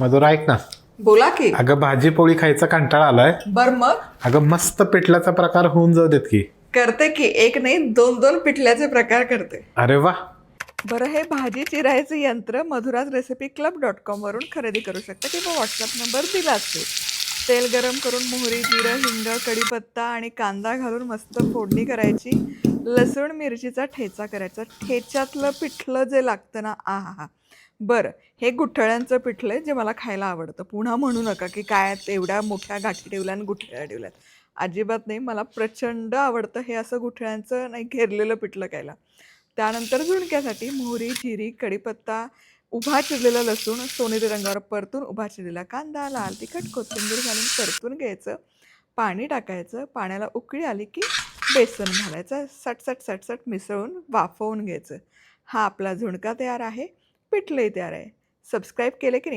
मधुरा ऐक ना. बोला की. अगं भाजी पोळी खायचा कंटाळा आलाय. बर मग? अगं मस्त पिठल्याचा प्रकार होऊन जाऊ देत की. करते की. एक नाही दोन दोन पिठल्याचे प्रकार करते. अरे वा. बरं हे भाजी चिरायचं यंत्र मधुराज रेसिपी क्लब डॉट कॉमवरून खरेदी करू शकता किंवा व्हॉट्सअप नंबर दिलाच आहे तेल गरम करून मोहरी जिरं हिंग कढीपत्ता आणि कांदा घालून मस्त फोडणी करायची. लसूण मिरचीचा ठेचा करायचा. ठेच्यातलं पिठलं जे लागतं ना आ हा हा. बरं हे गुठळ्यांचं पिठलं आहे जे मला खायला आवडतं. पुन्हा म्हणू नका की काय एवढ्या मोठ्या गाठी ठेवल्या आणि गुठळ्या ठेवल्यात. अजिबात नाही मला प्रचंड आवडतं हे असं गुठळ्यांचं नाही घेरलेलं पिठलं खायला. त्यानंतर झुणक्यासाठी मोहरी जिरी कढीपत्ता उभा चिरलेला लसूण सोनेरी रंगावर परतून उभा चिरलेला कांदा लाल तिखट कोथिंबीर घालून परतून घ्यायचं. पाणी टाकायचं. पाण्याला उकळी आली की बेसन घालायचं. सटसट सटसट मिसळून वाफवून घ्यायचं. हा आपला झुणका तयार आहे. पिठलंही तयार आहे. सबस्क्राईब केलं की नाही?